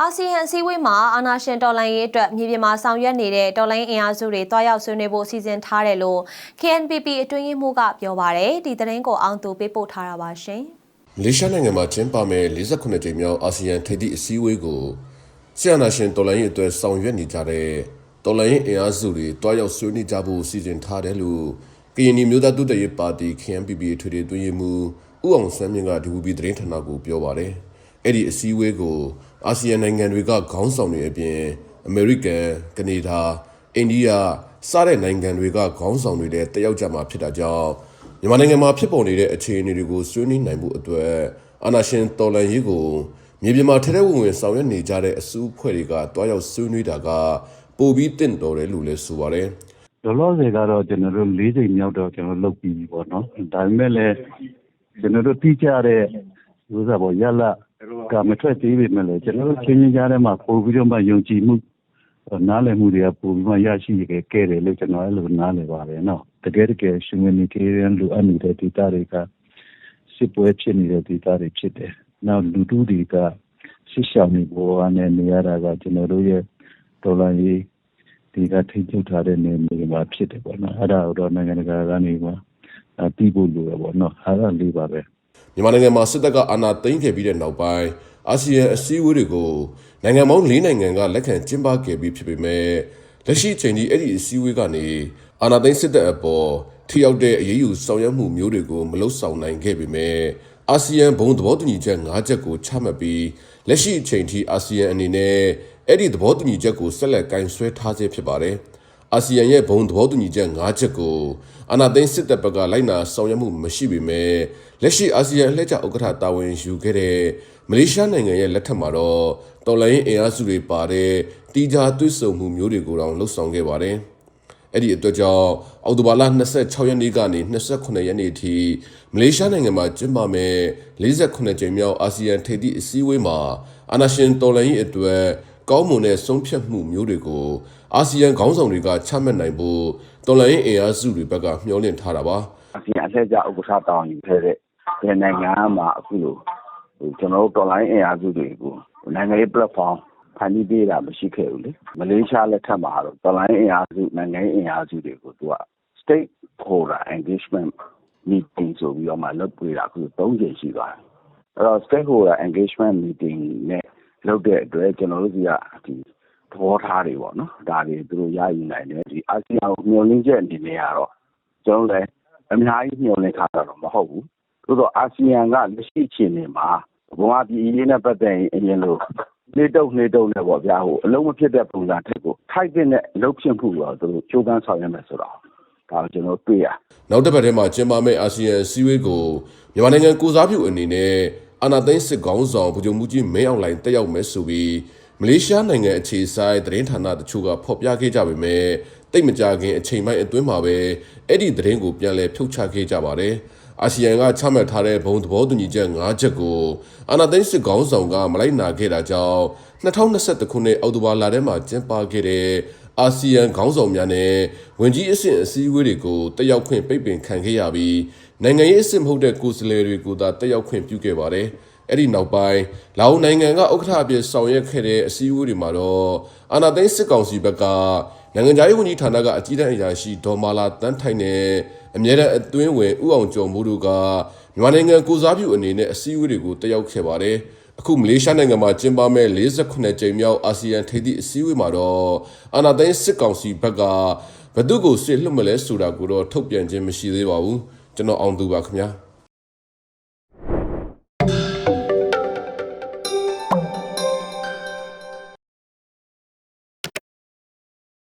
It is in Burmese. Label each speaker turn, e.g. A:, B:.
A: အာဆီယံအစည်းအဝေးမှာအာနာရှင်တော်လှန်ရေးအတွက်မြေပြင်မှာဆောင်ရွက်နေတဲ့တော်လှန်ရေးအင်အားစုတွေတွားရောက်ဆွေးနွေးဖို့စီစဉ်ထားတယ်လို့ KNPP အတွင်းရေးမှူးကပြောပါတယ်ဒီသတင်းကိုအောင်သူပေးပို့ထားတာပါရှင်
B: မလေးရှားနိုင်ငံမှာကျင်းပမဲ့48ကြိမ်မြောက်အာဆီယံထိပ်သီးအစည်းအဝေးကိုဆီယနာရှင်တော်လိုင်းရဲ့အတွက်ဆောင်ရွက်နေကြတဲ့တော်လိုင်းအင်အားစုတွေတွားရောက်ဆွေးနွေးကြဖို့စီစဉ်ထားတယ်လို့ကရင်ပြည်မျိုးသားတုတ္တရေးပါတီ KNPP ထွေထွေတွင်းရေးမှူးဦးအောင်ဆန်းမြင့်က DVB သတင်းဌာနကိုပြောပါတယ်။ အဲ့ဒီအစည်းအဝေးကိုအာဆီယံနိုင်ငံတွေကခေါင်းဆောင်တွေအပြင်အမေရိကန်၊ကနေဒါ၊အိန္ဒိယစတဲ့နိုင်ငံတွေကခေါင်းဆောင်တွေလည်းတက်ရောက်ကြမှာဖြစ်တာကြောင့်မြန်မာနိုင်ငံမှာဖြစ်ပေါ်နေတဲ့အခြေအနေတွေကိုဆွေးနွေးနိုင်မှုအတွက်အာဏာရှင်တော်လှန်ရေးကိုမြေပြင်မှာထဲထဲဝင်ဝင်ဆောင်ရွက်နေကြတဲ့အစည်းအဖွဲ့တွေကတွားရောက်ဆွေးနွေးတာကပိုပြီးတင့်တော်တယ်လို့လည်းဆိုပါတယ်
C: လောလောဆယ်ကတော့ကျွန်တော်တို့၄ချိန်မြောက်တော့ကျွန်တော်လုပ်ပြီးပြီပေါ့နော်ဒါပေမဲ့လည်းကျွန်တော်တို့တိကျတဲ့ဥစ္စာပေါ့ရလ ကမထွက်သေးပေမဲ့လည်းကျွန်တော်တို့ချင်းချင်းကြားထဲမှာပို့ပြီးတော့မှယုံကြည်မှုနားလည်မှုတွေကပို့ပြီးမှရရှိခဲ့တယ်လို့ကျွန်တော်အဲ့လိုနားလည်ပါတယ်နော်တကယ်တကယ် humanitarian လိုအပ်နေတဲ့ဒေသတွေကစစ်ပွဲဖြစ်နေတဲ့ဒေသတွေဖြစ်တယ်နောက်လူထုတွေကရှစ်ရှောင်နေပေါ်ကနေနေရတာကကျွန်တော်တို့ရဲ့ဒေါ်လာရေးဒီကထိချုပ်ထားတဲ့နေနေမှာဖြစ်တယ်ပေါ့နော်အဲ့ဒါတော့နိုင်ငံတကာကနေမှတီးဖို့လိုရပေါ့နော်အဲ့ဒါလေးပါပဲ
B: မြန်မာနိုင်ငံမှာစစ်တပ်ကအာဏာသိမ်းခဲ့ပြီးတဲ့နောက်ပိုင်းအာဆီယံအစည်းအဝေးတွေကိုနိုင်ငံပေါင်း၄နိုင်ငံကလက်ခံကျင်းပခဲ့ပြီးဖြစ်ပေမဲ့လက်ရှိအချိန်ထိအဲ့ဒီအစည်းအဝေးကနေအာဏာသိမ်းစစ်တပ်အပေါ်ထိရောက်တဲ့အရေးယူဆောင်ရွက်မှုမျိုးတွေကိုမလုပ်ဆောင်နိုင်ခဲ့ပေမဲ့အာဆီယံဘုံသဘောတူညီချက်၅ချက်ကိုချမှတ်ပြီးလက်ရှိအချိန်ထိအာဆီယံအနေနဲ့အဲ့ဒီသဘောတူညီချက်ကိုဆက်လက်ကင်ဆွဲထားခြင်းဖြစ်ပါတယ်။ အာဆီယံရဲ့ဘုံသဘောတူညီချက်၅ချက်ကိုအာနာသိန်းစစ်တပ်ဘက်ကလိုက်နာဆောင်ရွက်မှုမရှိပေမဲ့လက်ရှိအာဆီယံအလှည့်ကျဥက္ကဋ္ဌတာဝန်ယူခဲ့တဲ့မလေးရှားနိုင်ငံရဲ့လက်ထက်မှာတော့တော်လိုင်းအင်အားစုတွေပါတဲ့တီဂျာသွေးဆုံမှုမျိုးတွေကိုတောင်လှုပ်ဆောင်ခဲ့ပါတယ်။အဲ့ဒီအတွက်ကြောင့်အောက်တိုဘာလ26ရက်နေ့ကနေ28ရက်နေ့အထိမလေးရှားနိုင်ငံမှာကျင်းပမဲ့48ကြိမ်မြောက်အာဆီယံထိပ်သီးအစည်းအဝေးမှာအာနာရှင်တော်လိုင်းရဲ့အတွက် ကောင်းမွန်တဲ့ဆုံးဖြတ်မှုမျိုးတွေကိုအာဆီယံခေါင်းဆောင်တွေကချမှတ်နိုင်ဖို့တော်လိုင်းအင်အားစုတွေဘက်ကမျှော်လင့်ထားတာပါ
D: အပြင်အလှည့်ကျဥက္ကဋ္ဌတောင်းယူခဲ့တဲ့ဒီနိုင်ငံမှာအခုလိုဟိုကျွန်တော်တို့တော်လိုင်းအင်အားစုတွေကိုနိုင်ငံရေး platform ဖန်တီးပေးတာမရှိခဲ့ဘူးလေမလေးရှားလက်ထက်မှာတော့တော်လိုင်းအင်အားစုနိုင်ငံရေးအင်အားစုတွေကိုသူက stakeholder engagement meeting ဆိုပြီးတော့မှလုပ်ပေးတာအခု၃ကြိမ်ရှိသွားတယ်အဲ့တော့ stakeholder engagement meeting နဲ့ လုပ်တဲ့အတွက်ကျွန်တော်တို့ကဒီသဘောထားတွေပေါ့နော်ဒါတွေသူတို့ရယူနိုင်တယ်ဒီအာဆီယံကိုမျှော်လင့်ချက်အနေနဲ့ကတော့ကျွန်တော်လည်းအများကြီးမျှော်လင့်ထားတာတော့မဟုတ်ဘူးသို့တော့အာဆီယံကလက်ရှိအခြေအနေမှာဘဝပြည်ရေးနဲ့ပတ်သက်ရင်အရင်လိုနေတုပ်နေတုပ်နဲ့ပေါ့ဗျာဟိုအလုံးမဖြစ်တဲ့ပုံစံထက်ကိုထိုက်တဲ့လှုပ်ဖြစ်မှုတော့သူတို့ကြိုးပမ်းဆောင်ရမယ်ဆိုတော့ဒါကိုကျွန်တော်တွေ့ရ
B: နောက်တစ်ပတ်ထဲမှာကျင်းပမယ့်အာဆီယံအစည်းအဝေးကိုမြန်မာနိုင်ငံကိုစားပြုအနေနဲ့ အာနာသိန်းစစ်ကောင်ဆောင်ဗိုလ်ချုပ်မှုကြီးမင်းအောင်လှိုင်တက်ရောက်မယ်ဆိုပြီးမလေးရှားနိုင်ငံအခြေဆိုင်သတင်းဌာနတချို့ကဖော်ပြခဲ့ကြပေမဲ့တိတ်မကြခင်အချိန်ပိုင်းအတွင်းမှာပဲအဲ့ဒီသတင်းကိုပြန်လည်ဖြုတ်ချခဲ့ကြပါတယ်။အာဆီယံကချမှတ်ထားတဲ့ဘုံသဘောတူညီချက်၅ချက်ကိုအာနာသိန်းစစ်ကောင်ဆောင်ကမလိုက်နာခဲ့တာကြောင့်2021ခုနှစ်အောက်တိုဘာလထဲမှာကျင်းပခဲ့တဲ့ အာဆီယံခေါင်းဆောင်များနဲ့ဝင်ကြီးအဆင့်အစည်းအဝေးတွေကိုတက်ရောက်ခွင့်ပိတ်ပင်ခံခဲ့ရပြီးနိုင်ငံရေးအဆင့်မဟုတ်တဲ့ကိုယ်စားလှယ်တွေကိုသာတက်ရောက်ခွင့်ပြုခဲ့ပါတယ်။အဲ့ဒီနောက်ပိုင်းလာအိုနိုင်ငံကဥက္ကဋ္ဌအဖြစ်ဆောင်ရွက်ခဲ့တဲ့အစည်းအဝေးတွေမှာတော့အာနာသိန်းစစ်ကောင်စီဘက်ကနိုင်ငံခြားရေးဝန်ကြီးဌာနကအကြီးတန်းအရာရှိဒေါ်မာလာတန်းထိုင်နဲ့အမြဲတမ်းအတွင်းဝင်ဥအောင်ကျော်မိုးတို့ကမြန်မာနိုင်ငံကိုစားပြုအနေနဲ့အစည်းအဝေးတွေကိုတက်ရောက်ခဲ့ပါတယ်။ အခုမလေးရှားနိုင်ငံမှာကျင်းပမဲ့48ကြိမ်မြောက်အာဆီယံထိပ်သီးအစည်းအဝေးမှာတော့အာနာသိန်းစစ်ကောင်စီဘက်ကဘသူ့ကိုစစ်လွှတ်မလဲဆိုတာကိုတော့ထုတ်ပြန်ခြင်းမရှိသေးပါဘူးကျွန်တော်အောင်သူပါခင်ဗျာ။